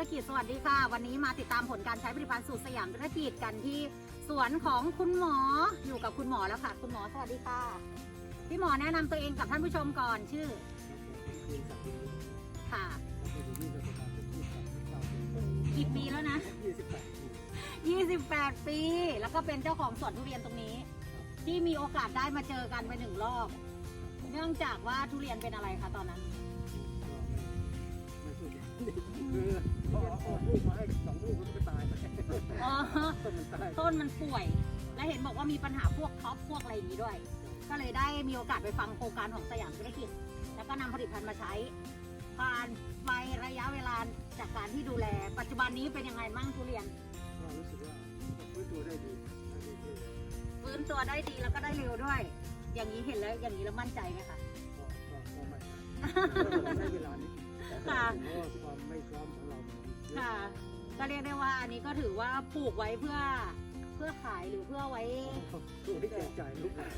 รกิจสวัสดีค่ะ วันนี้มาติดตามผลการใช้ผลิตภัณฑ์สูตรสยามธุรกิจกันที่สวนของคุณหมออยู่กับคุณหมอแล้วค่ะ คุณหมอสวัสดีค่ะ พี่หมอแนะนำตัวเองกับท่านผู้ชมก่อนชื่อค่ะกี่ปีแล้วนะ 28 ปี แล้วก็เป็นเจ้าของสวนทุเรียนตรงนี้ ที่มีโอกาสได้มาเจอกันไปหนึ่งรอบ เนื่องจากว่าทุเรียนเป็นอะไรคะตอนนั้น คือ พอออกลูกมาให้สองลูกมันก็ตายไปอ๋อ ต้นมันตายต้นมันป่วย และเห็นบอกว่ามีปัญหาพวกท็อปพวกอะไรอย่างนี้ด้วย ก็เลยได้มีโอกาสไปฟังโครงการของสยามธุรกิจ แล้วก็นำผลิตภัณฑ์มาใช้ ผ่านไประยะเวลาจากการที่ดูแล ปัจจุบันนี้เป็นยังไงมั่งทุเรียน ก็รู้สึกว่าฟื้นตัวได้ดีได้ดีขึ้นฟื้นตัวได้ดีแล้วก็ได้เร็วด้วย อย่างนี้เห็นแล้วอย่างนี้แล้วมั่นใจไหมคะ ก็ก็ก็ไม่ใช้เวลานี้ค่ะ เพราะว่าความไม่พร้อมของ ก็เรียกได้ว่าอันนี้ก็ถือว่าปลูกไว้เพื่อเพื่อขายหรือเพื่อไว้ตัวที่แจกจ่ายลูกหลาน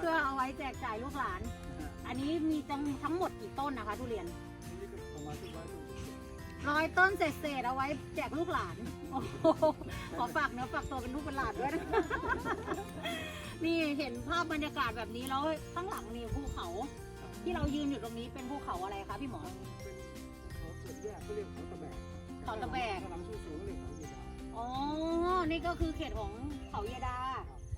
เพื่อเอาไว้แจกจ่ายลูกหลานนะฮะอันนี้มีจังทั้งหมดกี่ต้นนะคะ ทุเรียนอันนี้ก็ประมาณสักร้อยลูกร้อยต้นเศษๆเอาไว้แจกลูกหลานโอ้โหขอฝากเนื้อฝากตัวเป็นลูกเป็นหลานด้วยนะนี่เห็นภาพบรรยากาศแบบนี้แล้วข้างหลังนี่ภูเขา ที่เรายืนอยู่ตรงนี้เป็นภูเขาอะไรคะพี่หมอเป็นเขาส่วนแยกเขาเรียกเขาตะแบก เขาตะแบกข้างหลังสูงๆเรียกเขาสีดาอ๋อ นี่ก็คือเขตของเขายะดา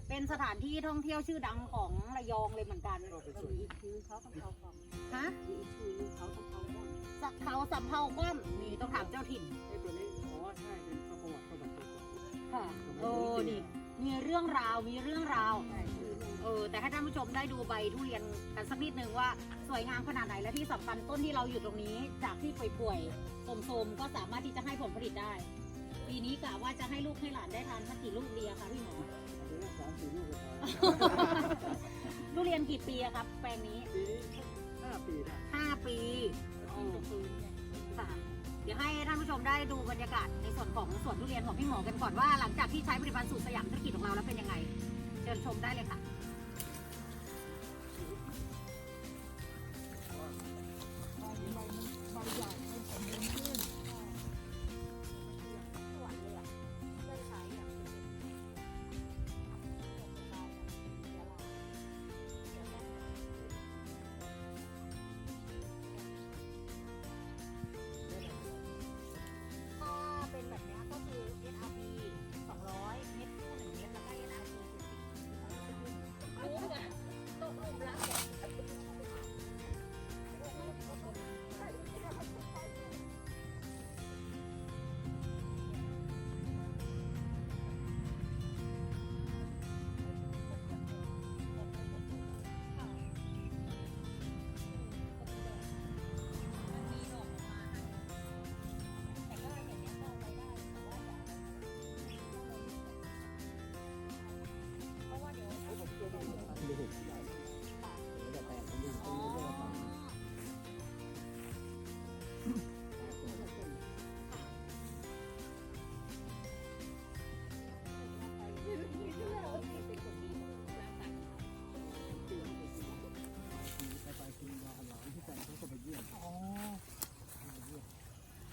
เป็นสถานที่ท่องเที่ยวชื่อดังของระยองเลยเหมือนกันก็เป็นส่วนอีกคือเขาต้องเขาก่อนฮะอีกคือเขาต้องเขาก่อนสักเขาสำเภาก้อมนี่ต้องถามเจ้าถิ่นไอ้ตัวนี้อ๋อใช่เป็นประวัติเขาแบบตัวก่อนค่ะโอ้นี่มีเรื่องราว มีเรื่องราวใช่คือ เออแต่ให้ท่านผู้ชมได้ดูใบทุเรียนกันสักนิดนึงว่าสวยงามขนาดไหนและที่สำคัญต้นที่เราอยู่ตรงนี้จากที่ป่วยๆโทรมๆก็สามารถที่จะให้ผลผลิตได้ปีนี้กะว่าจะให้ลูกให้หลานได้ทานสักกี่ลูกดีอะคะพี่หมอเอาไปรักษาสี่ลูกก็พอทุเรียนกี่ปีอะครับ แปลงนี้ปีนี้ห้าปีได้ห้าปีอ๋อคืนเนี่ยค่ะเดี๋ยวให้ท่านผู้ชมได้ดูบรรยากาศในส่วนของสวนทุเรียนของพี่หมอกันก่อนว่าหลังจากที่ใช้ผลิตภัณฑ์สูตรสยามธุรกิจของเราแล้วเป็นยังไง เชิญชมได้เลยค่ะ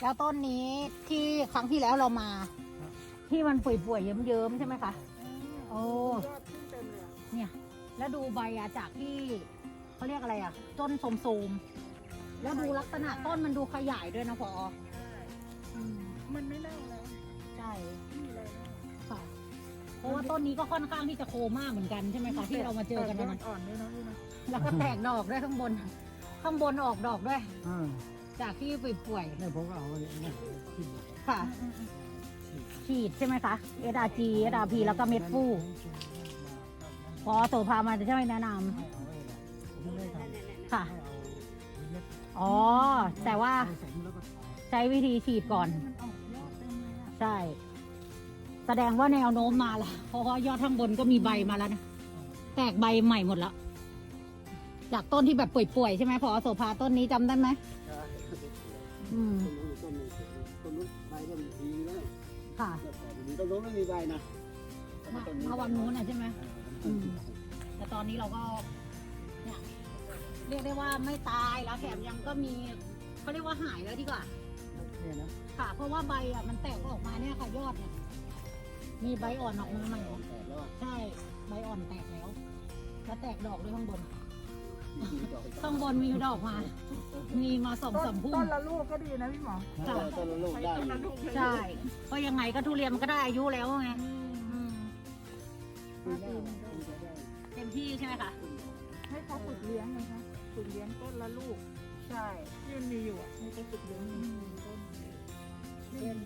แล้วต้นนี้ที่ครั้งที่แล้วเรามา ที่มันป่วยๆเยิ้มๆใช่ไหมคะโอ้ยอดขึ้นเต็มเลยอะเนี่ยแล้วดูใบอะจากที่เขาเรียกอะไรอะต้นโสมๆแล้วดูลักษณะต้นมันดูขยายด้วยนะพอใช่อืมมันไม่เน่าแล้วใช่นี่เลยนะค่ะเพราะว่าต้นนี้ก็ค่อนข้างที่จะโคม่าเหมือนกันใช่ไหมคะที่เรามาเจอกันแต่นะยอดอ่อนด้วยนะพี่นะแล้วก็แตกดอกด้วยข้างบน ข้างบนออกดอกด้วยอ่า จากที่ป่วยเนี่ยผมก็เอาเนี่ยเนี่ยที่บอกๆค่ะ ฉีดใช่ไหมคะ SRG SRP แล้วก็เม็ดฟูพอโสภามาจะช่วยแนะนำค่ะอ๋อ แต่ว่าใช้วิธีฉีดก่อน มันออกยอดเต็มเลยอะใช่ แสดงว่าแนวโน้มมาแล้ว เพราะว่ายอดข้างบนก็มีใบมาแล้วนะ แตกใบใหม่หมดแล้ว จากต้นที่แบบป่วยๆใช่ไหมพอโสภาต้นนี้จำได้ไหม อืมต้นนู้นต้นนี้ต้นนู้นใบก็มีดีแล้วค่ะต้นนู้นไม่มีใบนะมามาวันนู้นอะใช่ไหม อืม แต่ตอนนี้เราก็เนี่ยเรียกได้ว่าไม่ตายแล้วแถมยังก็มีเขาเรียกว่าหายแล้วดีกว่าโอเคเนี่ยนะค่ะ เพราะว่าใบอะมันแตกออกมาเนี่ยค่ะยอดเนี่ยมีใบอ่อนออกมาใหม่ แตกแล้วอะใช่ ใบอ่อนแตกแล้ว แล้วแตกดอกด้วยข้างบนมีดอกอีก ข้างบนมีดอกมา มีมาสองต้นสามพุ่มต้นละลูกก็ดีนะพี่หมอถ้าต้นละลูกได้อยู่ใช่เพราะยังไงก็ทุเรียนมันก็ได้อายุแล้วไงอืมอืมปีหน้ามันจะได้เต็มที่ใช่ไหมคะให้เขาฝึกเลี้ยงนะคะฝึกเลี้ยงต้นละลูก ใช่ที่มันมีอยู่อะให้เขาฝึกเลี้ยงต้นเห็น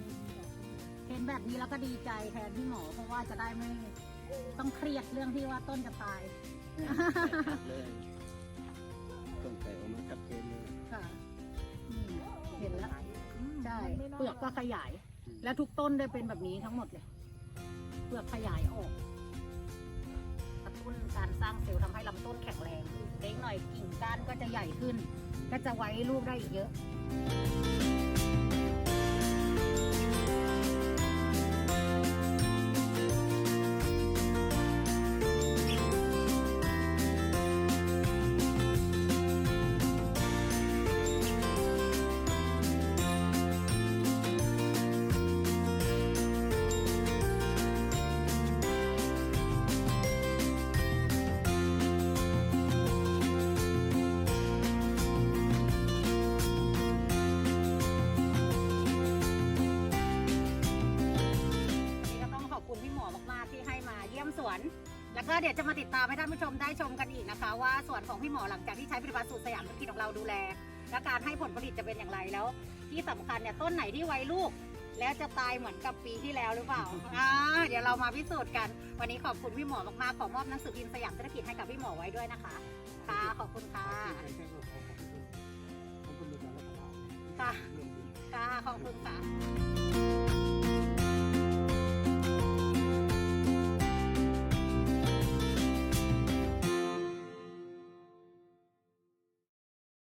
เห็นแบบนี้แล้วก็ดีใจแทนพี่หมอเพราะว่าจะได้ไม่ต้องเครียดเรื่องที่ว่าต้นจะตาย เลย ค่ะอืมเห็นแล้วใช่ไม่น่าเปลือกก็ขยาย และทุกต้นได้เป็นแบบนี้ทั้งหมดเลยเปลือกขยายออกกระตุ้นการสร้างเซลล์ทำให้ลำต้นแข็งแรงเล็กหน่อยกิ่งก้านก็จะใหญ่ขึ้น ก็จะไว้ลูกได้อีกเยอะ ยี่ยมสวน แล้วก็เดี๋ยวจะมาติดตามให้ท่านผู้ชมได้ชมกันอีกนะคะ ว่าสวนของพี่หมอหลังจากที่ใช้ผลิตภัณฑ์สูตรสยามธุรกิจของเราดูแล และการให้ผลผลิตจะเป็นอย่างไรแล้ว ที่สำคัญเนี่ยต้นไหนที่ไว้ลูก แล้วจะตายเหมือนกับปีที่แล้วหรือเปล่าอ่าเดี๋ยวเรามาพิสูจน์กัน วันนี้ขอบคุณพี่หมอมากๆขอมอบหนังสือพิมพ์สยามธุรกิจให้กับพี่หมอไว้ด้วยนะคะค่ะขอบคุณค่ะใช่ใช่ก็ขอขอบคุณขอบคุณในการรักษาค่ะเรื่องนี้ค่ะขอบคุณค่ะ